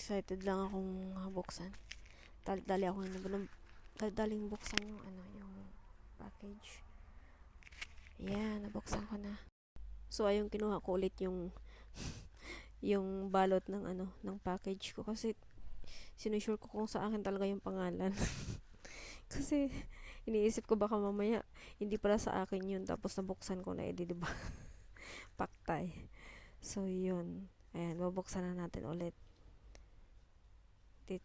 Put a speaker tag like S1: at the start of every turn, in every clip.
S1: excited lang akong buksan. Dali ako ng daling buksan yung ano, yung package. Yan, nabuksan ko na. So, ayun, kinuha ko ulit yung yung balot ng ano, ng package ko kasi sinusure ko kung sa akin talaga yung pangalan. kasi iniisip ko baka mamaya hindi pala sa akin yun tapos nabuksan ko na edi, di ba? Paktay. So, yun. Ayan, babuksan na natin ulit.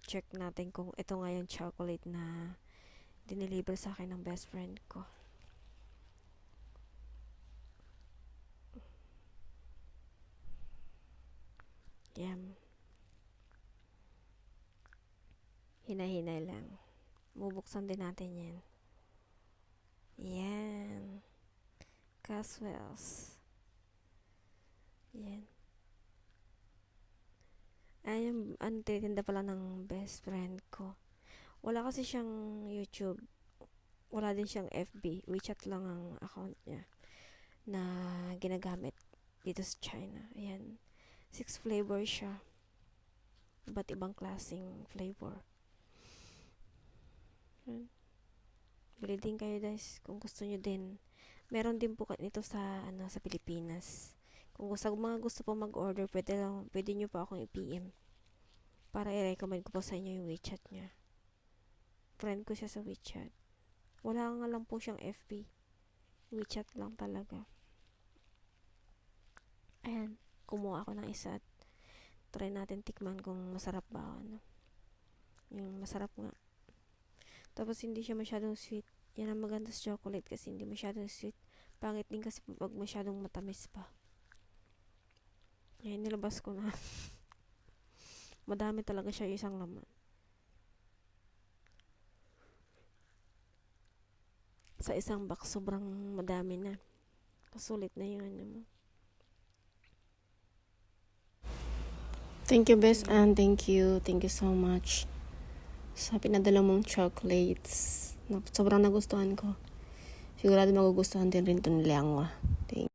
S1: Check natin kung ito nga yung chocolate na dineliver sa akin ng best friend ko. Yan. Hinahinay lang. Bubuksan din natin yan. Yan. Caswells. Yan. Ayun, ano, tinitinda pala ng best friend ko. Wala kasi siyang YouTube. Wala din siyang FB. WeChat lang ang account niya na ginagamit dito sa China. Ayan. Six flavor siya. Iba't ibang klaseng flavor. Ayan. Bili din kayo guys kung gusto nyo din. Meron din po nito sa ano sa Pilipinas. Kung gusto mga gusto po mag-order, pwede lang pwede niyo pa akong i-PM para i-recommend ko po sa inyo yung WeChat niya. Friend ko siya sa WeChat. Wala nga lang po siyang FB. WeChat lang talaga. Ayan, kumuha ako ng isa at try natin tikman kung masarap ba ano. Yung masarap nga. Tapos hindi siya masyadong sweet. Yan ang maganda sa chocolate kasi hindi masyadong sweet. Pangit din kasi pag masyadong matamis pa. Yan, nilabas ko na. Madami talaga siya isang laman. Sa isang box, sobrang madami na. Kasulit na yun. Ano mo.
S2: Thank you, best and thank you. Thank you so much sa pinadala mong chocolates. Sobrang nagustuhan ko. Sigurado magugustuhan din rin ito ni Liangwa. Thank